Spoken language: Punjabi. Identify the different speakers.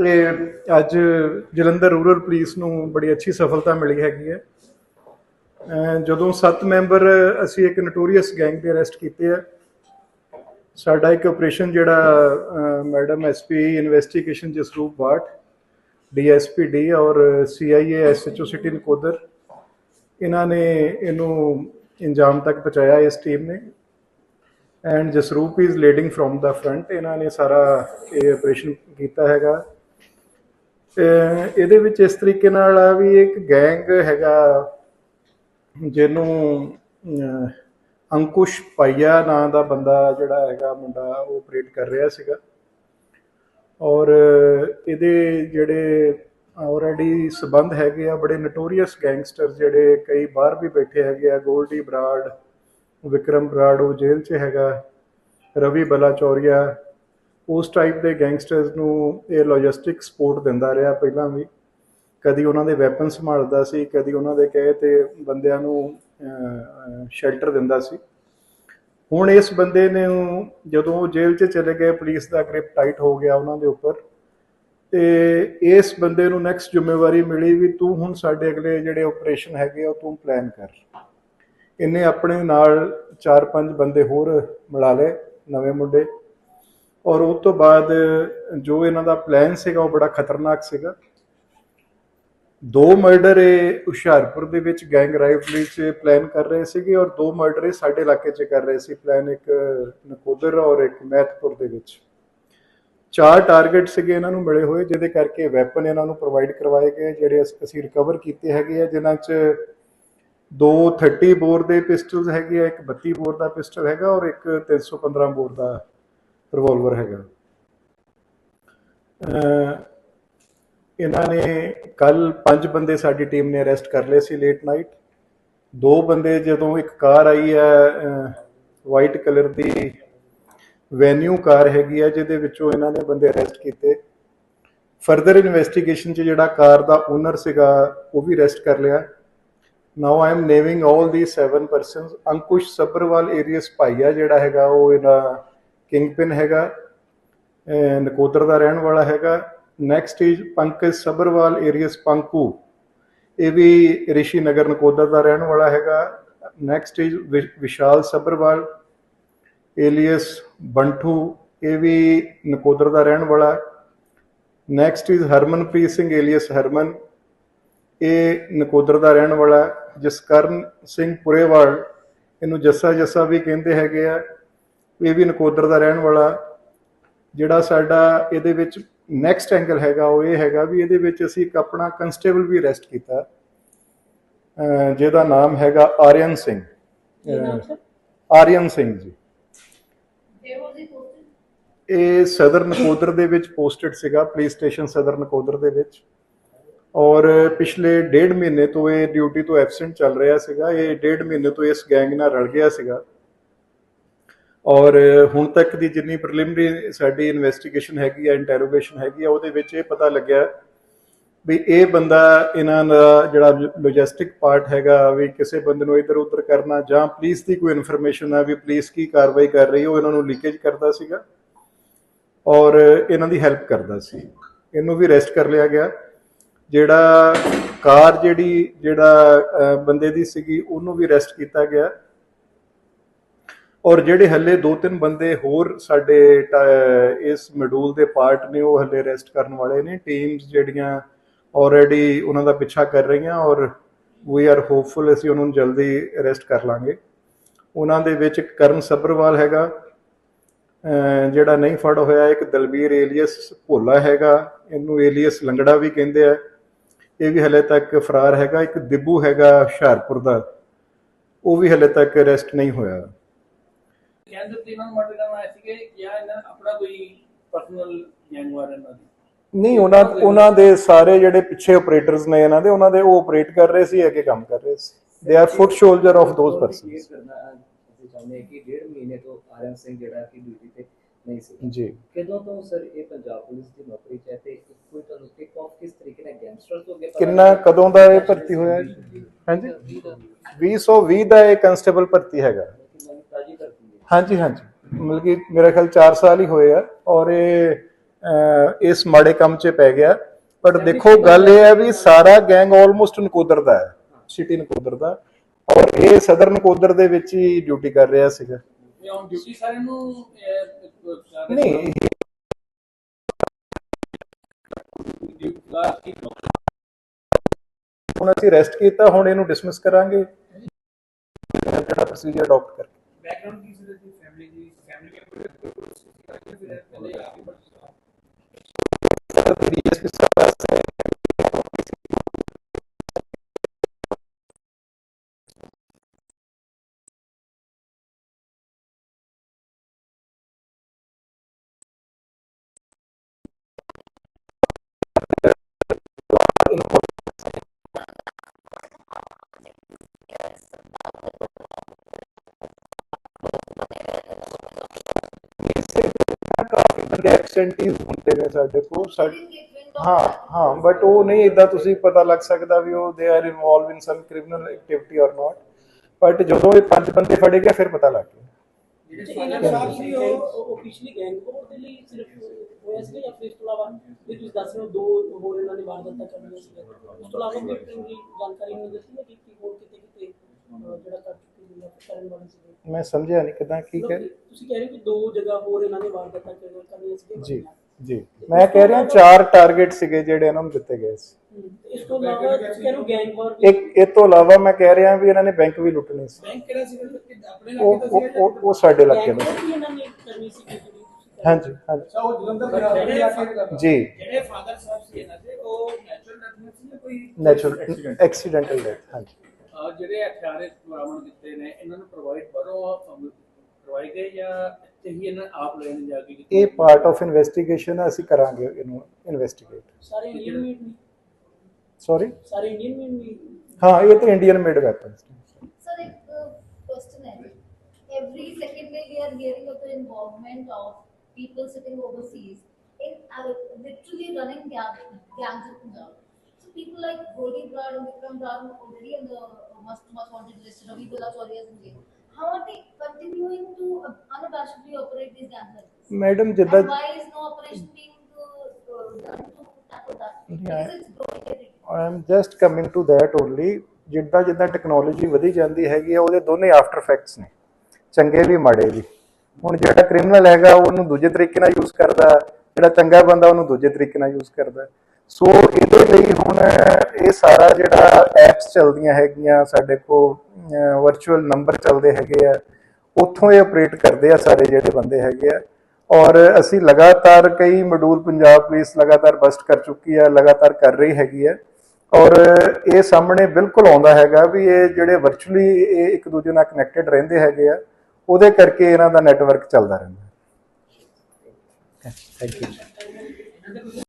Speaker 1: ਤੇ ਅੱਜ ਜਲੰਧਰ ਰੂਰਲ ਪੁਲਿਸ ਨੂੰ ਬੜੀ ਅੱਛੀ ਸਫਲਤਾ ਮਿਲੀ ਹੈਗੀ ਹੈ। ਜਦੋਂ 7 ਮੈਂਬਰ ਅਸੀਂ ਇੱਕ ਨਟੋਰੀਅਸ ਗੈਂਗ ਦੇ ਅਰੈਸਟ ਕੀਤੇ ਆ, ਸਾਡਾ ਇੱਕ ਆਪਰੇਸ਼ਨ ਜਿਹੜਾ madam SP investigation Jasroop Bath DSP D ਔਰ ਸੀਆਈਏ ਐਸਐਚਓ ਸਿਟੀ ਨਕੋਦਰ ਇਹਨਾਂ ਨੇ ਇਹਨੂੰ ਇੰਜਾਮ ਤੱਕ ਪਹੁੰਚਾਇਆ ਇਸ ਟੀਮ ਨੇ। And Jasroop is leading from the front ਇਹਨਾਂ ਨੇ ਸਾਰਾ ਇਹ ਆਪਰੇਸ਼ਨ ਕੀਤਾ ਹੈਗਾ। ਇਹਦੇ ਵਿੱਚ ਇਸ ਤਰੀਕੇ ਨਾਲ ਆ ਵੀ ਇੱਕ ਗੈਂਗ ਹੈਗਾ, ਜਿਹਨੂੰ ਅੰਕੁਸ਼ ਪਾਈਆ ਨਾਂ ਦਾ ਬੰਦਾ ਜਿਹੜਾ ਹੈਗਾ ਮੁੰਡਾ ਉਹ ਆਪਰੇਟ ਕਰ ਰਿਹਾ ਸੀਗਾ। ਔਰ ਇਹਦੇ ਜਿਹੜੇ ਆਲਰੇਡੀ ਸਬੰਧ ਹੈਗੇ ਆ, ਬੜੇ ਨਟੋਰੀਅਸ ਗੈਂਗਸਟਰ ਜਿਹੜੇ ਕਈ ਬਾਹਰ ਵੀ ਬੈਠੇ ਹੈਗੇ ਆ, ਗੋਲਡੀ ਬਰਾੜ, ਵਿਕਰਮ ਬਰਾੜ ਉਹ ਜੇਲ੍ਹ 'ਚ ਹੈਗਾ, ਰਵੀ ਬਲਾਚੌਰੀਆ ਉਸ ਟਾਈਪ ਦੇ ਗੈਂਗਸਟਰਸ ਨੂੰ ਇਹ ਲੌਜਿਸਟਿਕ ਸਪੋਰਟ ਦਿੰਦਾ ਰਿਹਾ ਪਹਿਲਾਂ ਵੀ। ਕਦੀ ਉਹਨਾਂ ਦੇ ਵੈਪਨ ਸੰਭਾਲਦਾ ਸੀ, ਕਦੀ ਉਹਨਾਂ ਦੇ ਕਹੇ ਤੇ ਬੰਦਿਆਂ ਨੂੰ ਸ਼ੈਲਟਰ ਦਿੰਦਾ ਸੀ। ਹੁਣ ਇਸ ਬੰਦੇ ਨੇ ਜਦੋਂ ਜੇਲ੍ਹ 'ਚ ਚਲੇ ਗਏ ਪੁਲਿਸ ਦਾ ਗ੍ਰਿਪ ਟਾਈਟ ਹੋ ਗਿਆ ਉਹਨਾਂ ਦੇ ਉੱਪਰ, ਤੇ ਇਸ ਬੰਦੇ ਨੂੰ ਨੈਕਸਟ ਜ਼ਿੰਮੇਵਾਰੀ ਮਿਲੀ ਵੀ ਤੂੰ ਹੁਣ ਸਾਡੇ ਅਗਲੇ ਜਿਹੜੇ ਆਪਰੇਸ਼ਨ ਹੈਗੇ ਆ, ਉਹ ਤੂੰ ਪਲਾਨ ਕਰ। ਇਹਨੇ ਆਪਣੇ ਨਾਲ 4-5 ਬੰਦੇ ਹੋਰ ਮਿਲਾ ਲਏ, ਨਵੇਂ ਮੁੰਡੇ। ਔਰ ਉਸ ਤੋਂ ਬਾਅਦ ਜੋ ਇਹਨਾਂ ਦਾ ਪਲਾਨ ਸੀਗਾ, ਉਹ ਬੜਾ ਖਤਰਨਾਕ ਸੀਗਾ। ਦੋ ਮਰਡਰ ਇਹ ਹੁਸ਼ਿਆਰਪੁਰ ਦੇ ਵਿੱਚ ਗੈਂਗ ਰਾਈਵਲਰੀ 'ਚ ਪਲਾਨ ਕਰ ਰਹੇ ਸੀਗੇ ਔਰ ਦੋ ਮਰਡਰ ਇਹ ਸਾਡੇ ਇਲਾਕੇ 'ਚ ਕਰ ਰਹੇ ਸੀ। ਪਲਾਨ ਇੱਕ ਨਕੋਦਰ ਔਰ ਇੱਕ ਮਹਿਤਪੁਰ ਦੇ ਵਿੱਚ। ਚਾਰ ਟਾਰਗੇਟ ਸੀਗੇ ਇਹਨਾਂ ਨੂੰ ਮਿਲੇ ਹੋਏ, ਜਿਹਦੇ ਕਰਕੇ ਵੈਪਨ ਇਹਨਾਂ ਨੂੰ ਪ੍ਰੋਵਾਈਡ ਕਰਵਾਏ ਗਏ, ਜਿਹੜੇ ਅਸ- ਅਸੀਂ ਰਿਕਵਰ ਕੀਤੇ ਹੈਗੇ ਆ, ਜਿਨ੍ਹਾਂ 'ਚ ਦੋ 30 ਬੋਰ ਦੇ ਪਿਸਟਲਸ ਹੈਗੇ ਆ, ਇੱਕ 32 ਬੋਰ ਦਾ ਪਿਸਟਲ ਹੈਗਾ ਔਰ ਇੱਕ 315 ਬੋਰ ਦਾ ਰਿਵਾਲਵਰ ਹੈਗਾ। ਇਹਨਾਂ ਨੇ ਕੱਲ ਪੰਜ ਬੰਦੇ ਸਾਡੀ ਟੀਮ ਨੇ ਅਰੈਸਟ ਕਰ ਲਏ ਸੀ ਲੇਟ ਨਾਈਟ ਦੋ ਬੰਦੇ ਜਦੋਂ ਇੱਕ ਕਾਰ ਆਈ ਹੈ ਵਾਈਟ ਕਲਰ ਦੀ ਵੈਨਿਊ ਕਾਰ ਹੈਗੀ ਹੈ, ਜਿਹਦੇ ਵਿੱਚੋਂ ਇਹਨਾਂ ਨੇ ਬੰਦੇ ਅਰੈਸਟ ਕੀਤੇ। ਫਰਦਰ ਇਨਵੈਸਟੀਗੇਸ਼ਨ 'ਚ ਜਿਹੜਾ ਕਾਰ ਦਾ ਓਨਰ ਸੀਗਾ, ਉਹ ਵੀ ਅਰੈਸਟ ਕਰ ਲਿਆ। Now I am naming all the 7 persons Ankush Sabharwal alias Bhaiya ਜਿਹੜਾ ਹੈਗਾ, ਉਹ ਕਿੰਗ ਕਿੰਗਪਿਨ ਹੈਗਾ ਨਕੋਦਰ ਦਾ ਰਹਿਣ ਵਾਲਾ ਹੈਗਾ। Next is Pankaj Sabharwal alias Panku. ਇਹ ਵੀ ਰਿਸ਼ੀ ਨਗਰ ਨਕੋਦਰ ਦਾ ਰਹਿਣ ਵਾਲਾ ਹੈਗਾ। Next is Vishal Sabharwal alias Banthu. ਇਹ ਵੀ ਨਕੋਦਰ ਦਾ ਰਹਿਣ ਵਾਲਾ। Next is Harmanpreet Singh, alias Harman. ਇਹ ਨਕੋਦਰ ਦਾ ਰਹਿਣ ਵਾਲਾ। ਜਸਕਰਨ ਸਿੰਘ ਪੁਰੇਵਾਲ। ਇਹਨੂੰ ਜੱਸਾ ਜੱਸਾ ਵੀ ਕਹਿੰਦੇ ਹੈਗੇ ਆ। ਇਹ ਵੀ ਨਕੋਦਰ ਦਾ ਰਹਿਣ ਵਾਲਾ ਜਿਹੜਾ ਸਾਡਾ ਇਹਦੇ ਵਿੱਚ ਨੈਕਸਟ ਐਂਗਲ ਹੈਗਾ ਉਹ ਇਹ ਹੈਗਾ ਵੀ ਇਹਦੇ ਵਿੱਚ ਅਸੀਂ ਇੱਕ ਆਪਣਾ ਕਨਸਟੇਬਲ ਵੀ ਅਰੈਸਟ ਕੀਤਾ। ਜਿਹਦਾ ਨਾਮ ਹੈਗਾ ਆਰੀਅਨ ਸਿੰਘ। ਆਰੀਅਨ ਸਿੰਘ ਜੀ। ਇਹ ਸਦਰ ਨਕੋਦਰ ਦੇ ਵਿੱਚ ਪੋਸਟਡ ਸੀਗਾ ਪੁਲਿਸ ਸਟੇਸ਼ਨ ਸਦਰ ਨਕੋਦਰ ਦੇ ਵਿੱਚ। ਔਰ ਪਿਛਲੇ ਡੇਢ ਮਹੀਨੇ ਤੋਂ ਇਹ ਡਿਊਟੀ ਤੋਂ ਐਬਸੈਂਟ ਚੱਲ ਰਿਹਾ ਸੀਗਾ। ਇਹ ਡੇਢ ਮਹੀਨੇ ਤੋਂ ਇਸ ਗੈਂਗ ਨਾਲ ਰਲ ਗਿਆ ਸੀਗਾ। ਔਰ ਹੁਣ ਤੱਕ ਦੀ ਜਿੰਨੀ ਪ੍ਰੀਲਿਮਿਨਰੀ ਸਾਡੀ ਇਨਵੈਸਟੀਗੇਸ਼ਨ ਹੈਗੀ ਆ ਇੰਟਰੋਗੇਸ਼ਨ ਹੈਗੀ ਆ, ਉਹਦੇ ਵਿੱਚ ਇਹ ਪਤਾ ਲੱਗਿਆ ਵੀ ਇਹ ਬੰਦਾ ਇਹਨਾਂ ਦਾ ਜਿਹੜਾ ਲੌਜਿਸਟਿਕ ਪਾਰਟ ਹੈਗਾ ਵੀ ਕਿਸੇ ਬੰਦੇ ਨੂੰ ਇੱਧਰ ਉੱਧਰ ਕਰਨਾ ਜਾਂ ਪੁਲਿਸ ਦੀ ਕੋਈ ਇਨਫੋਰਮੇਸ਼ਨ ਆ ਵੀ ਪੁਲਿਸ ਕੀ ਕਾਰਵਾਈ ਕਰ ਰਹੀ ਹੈ, ਉਹ ਇਹਨਾਂ ਨੂੰ ਲੀਕੇਜ ਕਰਦਾ ਸੀਗਾ ਔਰ ਇਹਨਾਂ ਦੀ ਹੈਲਪ ਕਰਦਾ ਸੀ। ਇਹਨੂੰ ਵੀ ਅਰੈਸਟ ਕਰ ਲਿਆ ਗਿਆ। ਜਿਹੜਾ ਕਾਰ ਜਿਹੜੀ, ਜਿਹੜਾ ਬੰਦੇ ਦੀ ਸੀਗੀ, ਉਹਨੂੰ ਵੀ ਅਰੈਸਟ ਕੀਤਾ ਗਿਆ। ਔਰ ਜਿਹੜੇ ਹੱਲੇ ਦੋ ਤਿੰਨ ਬੰਦੇ ਹੋਰ ਸਾਡੇ ਟ- ਇਸ ਮੋਡਿਊਲ ਦੇ ਪਾਰਟ ਨੇ, ਉਹ ਹੱਲੇ ਰੈਸਟ ਕਰਨ ਵਾਲੇ ਨੇ। ਟੀਮਸ ਜਿਹੜੀਆਂ ਆਲਰੇਡੀ ਉਹਨਾਂ ਦਾ ਪਿੱਛਾ ਕਰ ਰਹੀਆਂ ਔਰ ਵੀ ਆਰ ਹੋਪਫੁਲ ਅਸੀਂ ਉਹਨਾਂ ਨੂੰ ਜਲਦੀ ਅਰੈਸਟ ਕਰ ਲਾਂਗੇ। ਉਹਨਾਂ ਦੇ ਵਿੱਚ ਇੱਕ ਕਰਨ ਸਬਰਵਾਲ ਹੈਗਾ ਜਿਹੜਾ ਨਹੀਂ ਫੜ ਹੋਇਆ, ਇੱਕ ਦਲਬੀਰ ਏਲੀਅਸ ਭੋਲਾ ਹੈਗਾ, ਇਹਨੂੰ ਏਲੀਅਸ ਲੰਗੜਾ ਵੀ ਕਹਿੰਦੇ ਆ। ਇਹ ਵੀ ਹਲੇ ਤੱਕ ਫਰਾਰ ਹੈਗਾ। ਇੱਕ ਦਿਬੂ ਹੈਗਾ ਹੁਸ਼ਿਆਰਪੁਰ ਦਾ, ਉਹ ਵੀ ਹਲੇ ਤੱਕ ਅਰੈਸਟ ਨਹੀਂ ਹੋਇਆ।
Speaker 2: ਕਹਿੰਦੇ ਤੇ ਇਹਨਾਂ ਨੂੰ ਮਰਡਰ ਕਰਨ ਆਏ ਸੀਗੇ ਜਾਂ ਇਹਨਾਂ ਦਾ ਆਪਣਾ ਕੋਈ ਪਰਸਨਲ ਗੈਂਗ ਵਾਰ ਇਹਨਾਂ ਦੀ?
Speaker 1: ਨਹੀਂ ਉਹਨਾਂ ਉਹਨਾਂ ਦੇ ਸਾਰੇ ਜਿਹੜੇ ਪਿੱਛੇ ਆਪਰੇਟਰਸ ਨੇ ਇਹਨਾਂ ਦੇ ਉਹਨਾਂ ਦੇ ਉਹ ਆਪਰੇਟ ਕਰ ਰਹੇ ਸੀ ਅੱਗੇ ਕੰਮ ਕਰ ਰਹੇ ਸੀ। They are foot shoulder of
Speaker 3: ਇਹ
Speaker 1: ਪਰਸਨਸ
Speaker 3: ਕਰਨਾ ਅਸੀਂ ਚਾਹੁੰਦੇ ਹਾਂ ਕਿ ਡੇਢ ਮਹੀਨੇ ਤੋਂ ਆਰਐਮ ਸਿੰਘ ਜਿਹੜਾ ਕਿ ਡਿਊਟੀ ਤੇ ਨਹੀਂ ਸੀ।
Speaker 1: ਜੀ।
Speaker 3: ਕਦੋਂ ਤੋਂ ਸਰ ਇਹ ਪੰਜਾਬ ਪੁਲਿਸ ਦੀ ਨੌਕਰੀ 'ਚ ਹੈ ਤੇ ਕੋਈ ਤੁਹਾਨੂੰ ਕਿਕ ਆਫ ਕਿਸ ਤਰੀਕੇ ਨਾਲ ਗੈਂਗਸਟਰ ਤੋਂ ਅੱਗੇ ਪਤਾ
Speaker 1: ਕਿੰਨਾ? ਕਦੋਂ ਦਾ ਇਹ ਭਰਤੀ ਹੋਇਆ ਜੀ? ਹਾਂਜੀ। 2020 ਦਾ ਇਹ ਕਨਸਟੇਬਲ ਭਰਤੀ ਹੈਗਾ
Speaker 3: ਕਿ ਨਵੀਂ ਤਾਜ਼ੀ ਕਰਦੀ ਹੈ
Speaker 1: ਹਾਂਜੀ ਹਾਂਜੀ। ਮਤਲਬ ਕਿ ਮੇਰਾ ਖਿਆਲ 4 ਸਾਲ ਹੀ ਹੋਏ ਆ ਔਰ ਇਹ ਇਸ ਮਾੜੇ ਕੰਮ 'ਚ ਪੈ ਗਿਆ। ਪਰ ਦੇਖੋ ਗੱਲ ਇਹ ਹੈ ਵੀ ਸਾਰਾ ਗੈਂਗ ਆਲਮੋਸਟ ਨਕੋਦਰ ਦਾ ਹੈ ਸਿਟੀ ਨਕੋਦਰ ਦਾ ਔਰ ਇਹ ਸਦਰ ਨਕੋਦਰ ਦੇ ਵਿੱਚ ਹੀ ਡਿਊਟੀ ਕਰ ਰਿਹਾ ਸੀਗਾ।
Speaker 2: ਇਹ ਔਨ ਡਿਊਟੀ ਸਾਰਿਆਂ ਨੂੰ ਅਹ, ਅਹ,
Speaker 1: ਨਹੀਂ।
Speaker 2: ਡਿਊਟੀ ਕਲਾਸ ਕੀ
Speaker 1: ਹੁਣ ਅਸੀਂ ਰੈਸਟ ਕੀਤਾ ਹੁਣ ਇਹਨੂੰ ਡਿਸਮਿਸ ਕਰਾਂਗੇ। ਜਿਹੜਾ ਪ੍ਰੋਸੀਜਰ ਅਡਾਪਟ ਕਰਕੇ।
Speaker 2: ਬੈਕਗ੍ਰਾਉਂਡ ਕੀ ਸੀ ਦੀ ਫੈਮਿਲੀ ਦੀ ਫੈਮਿਲੀ ਮੈਂਬਰ
Speaker 1: ਕਾਫੀ ਬੰਦੇ ਐਬਸੈਂਟੀਜ਼ ਹੁੰਦੇ ਨੇ ਸਾਡੇ ਕੋਲ ਸਾਡੇ ਹਾਂ ਹਾਂ ਬਟ ਉਹ ਨਹੀਂ ਇਦਾਂ ਤੁਸੀਂ ਪਤਾ ਲੱਗ ਸਕਦਾ ਵੀ ਉਹ they are involve in some criminal activity or not but ਜਦੋਂ ਇਹ ਪੰਜ ਬੰਦੇ ਫੜੇ ਗਏ ਫਿਰ ਪਤਾ ਲੱਗ ਗਿਆ।
Speaker 4: ਦਾ ਸਾਥ ਸੀ ਉਹ ਪਿਛਲੀ ਗੈਂਗ ਕੋਲ ਦੇ ਲਈ ਸਿਰਫ ਹੋਇਆ ਸੀ ਜਾਂ ਫਿਰ ਇਸ ਤੋਂ ਇਲਾਵਾ ਵੀ ਤੁਸੀਂ ਦੱਸ ਰਹੇ ਹੋ ਦੋ ਹੋਰ ਇਹਨਾਂ ਨੇ ਵਾਰਦਾਤਾਂ ਚੱਲੀਆਂ ਸੀ ਉਸ ਤੋਂ ਇਲਾਵਾ ਕੋਈ ਜਾਣਕਾਰੀ ਨਹੀਂ ਦਿੱਤੀ ਹੈ ਕਿ ਕੀ ਹੋਰ ਕਿਤੇ ਕਿਤੇ ਜਿਹੜਾ ਕਰਨ ਵਾਲੇ ਸੀ
Speaker 1: ਮੈਂ ਸਮਝਿਆ ਨਹੀਂ ਕਿਦਾਂ ਕੀ ਕਹਿ
Speaker 4: ਤੁਸੀਂ ਕਹਿ ਰਹੇ ਹੋ ਕਿ ਦੋ ਜਗ੍ਹਾ ਹੋਰ ਇਹਨਾਂ ਨੇ ਵਾਰਦਾਤਾਂ ਕਰ- ਕਰਨੀਆਂ ਸੀ
Speaker 1: ਜੀ ਜੀ। ਮੈਂ ਕਹਿ ਰਿਹਾ ਚਾਰ ਟਾਰਗੇਟ ਸੀਗੇ ਜਿਹੜੇ ਇਹਨਾਂ ਨੂੰ ਦਿੱਤੇ ਗਏ ਸੀ।
Speaker 4: ਇਸ ਤੋਂ ਇਲਾਵਾ ਤੁਸੀਂ ਕਹਿ ਰਹੇ ਹੋ ਗੈਂਗ ਵਾਰ
Speaker 1: ਇੱਕ ਇਹ ਤੋਂ ਇਲਾਵਾ ਮੈਂ ਕਹਿ ਰਿਹਾ ਵੀ ਇਹਨਾਂ ਨੇ ਬੈਂਕ ਵੀ ਲੁੱਟਣੇ ਸੀ।
Speaker 2: ਬੈਂਕ ਕਿਹੜਾ ਸੀ ਆਪਣੇ ਇਲਾਕੇ ਦਾ
Speaker 1: ਉਹ- ਉਹ ਸਾਡੇ ਇਲਾਕੇ ਦਾ
Speaker 4: ਇਹਨਾਂ ਨੇ ਕਰਨੀ ਸੀ
Speaker 1: ਹਾਂਜੀ ਹਾਂਜੀ।
Speaker 2: ਅੱਛਾ ਉਹ ਜਲੰਧਰ ਦੇ
Speaker 1: ਜੀ।
Speaker 2: ਜਿਹੜੇ ਫਾਦਰ ਸਾਹਿਬ ਸੀ ਇਹਨਾਂ ਦੇ ਉਹ ਨੈਚੁਰਲ ਡੈਥ ਸੀ ਕੋਈ
Speaker 1: ਨੈਚੁਰਲ ਐਕਸੀਡੈਂਟਲ ਡੈਥ ਹਾਂਜੀ।
Speaker 2: ਜਿਹੜੇ ਹਥਿਆਰੇ ਬਰਾਮਦ ਕੀਤੇ ਨੇ ਇਹਨਾਂ ਨੂੰ ਪ੍ਰੋਵਾਈਡ ਕਰੋ ਕਰਵਾਏ ਗਏ ਜਾਂ ਇੱਥੇ ਹੀ ਇਹਨਾਂ ਆਪ ਲੈਣ ਜਾ ਕੇ
Speaker 1: ਇਹ ਪਾਰਟ ਆਫ ਇਨਵੈਸਟੀਗੇਸ਼ਨ ਅਸੀਂ ਕਰਾਂਗੇ ਇਹਨੂੰ ਇਨਵੈਸਟੀਗੇਟ
Speaker 4: ਸਾਰੇ ਇੰਡੀਅਨ ਮੇਡ ਨੇ
Speaker 1: ਸੌਰੀ
Speaker 4: ਸਾਰੇ ਇੰਡੀਅਨ ਮੇਡ ਨੇ
Speaker 1: ਹਾਂ ਇਹ ਤਾਂ ਇੰਡੀਅਨ ਮੇਡ ਵੈਪਨਸ
Speaker 5: ਸਰ ਇੱਕ ਕੁਐਸਚਨ ਹੈ every second day we are hearing of the involvement of people sitting overseas in uh, literally running gangs in Punjab. So people like Goli Brad and Vikram Brad already in the must must wanted list. Ravi Bala Chaudhary is in jail. How are they continuing to uh, unabashedly operate these gangs like this?
Speaker 1: Madam ਜਿੱਦਾਂ
Speaker 5: And why is no operation being uh, uh, done to tackle that?
Speaker 1: Yeah.
Speaker 5: Because it's growing every day.
Speaker 1: I am just coming to that only ਜਿੱਦਾਂ ਜਿੱਦਾਂ ਟੈਕਨੋਲੋਜੀ ਵਧੀ ਜਾਂਦੀ ਹੈਗੀ ਆ ਉਹਦੇ ਦੋਨੇ ਆਫਟਰ ਇਫੈਕਟਸ ਨੇ ਚੰਗੇ ਵੀ ਮਾੜੇ ਵੀ ਹੁਣ ਜਿਹੜਾ ਕ੍ਰਿਮੀਨਲ ਹੈਗਾ ਉਹਨੂੰ ਦੂਜੇ ਤਰੀਕੇ ਨਾਲ ਯੂਜ਼ ਕਰਦਾ ਜਿਹੜਾ ਚੰਗਾ ਬੰਦਾ ਉਹਨੂੰ ਦੂਜੇ ਤਰੀਕੇ ਨਾਲ ਯੂਜ਼ ਕਰਦਾ ਸੋ ਇਹਦੇ ਲਈ ਹੁਣ ਇਹ ਸਾਰਾ ਜਿਹੜਾ ਐਪਸ ਚੱਲਦੀਆਂ ਹੈਗੀਆਂ, ਸਾਡੇ ਕੋਲ ਵਰਚੁਅਲ ਨੰਬਰ ਚੱਲਦੇ ਹੈਗੇ ਆ, ਉੱਥੋਂ ਇਹ ਆਪਰੇਟ ਕਰਦੇ ਆ ਸਾਰੇ ਜਿਹੜੇ ਬੰਦੇ ਹੈਗੇ ਆ। ਔਰ ਅਸੀਂ ਲਗਾਤਾਰ ਕਈ ਮੋਡੂਲ ਪੰਜਾਬ ਪੁਲਿਸ ਲਗਾਤਾਰ ਬਸਟ ਕਰ ਚੁੱਕੀ ਹੈ ਲਗਾਤਾਰ ਕਰ ਰਹੀ ਹੈਗੀ ਹੈ ਔਰ ਇਹ ਸਾਹਮਣੇ ਬਿਲਕੁਲ ਆਉਂਦਾ ਹੈਗਾ ਵੀ ਇਹ ਜਿਹੜੇ ਵਰਚੁਅਲੀ ਇਹ ਇੱਕ ਦੂਜੇ ਨਾਲ ਕਨੈਕਟਡ ਰਹਿੰਦੇ ਹੈਗੇ ਆ, ਉਹਦੇ ਕਰਕੇ ਇਹਨਾਂ ਦਾ ਨੈਟਵਰਕ ਚੱਲਦਾ ਰਹਿੰਦਾ। Thank you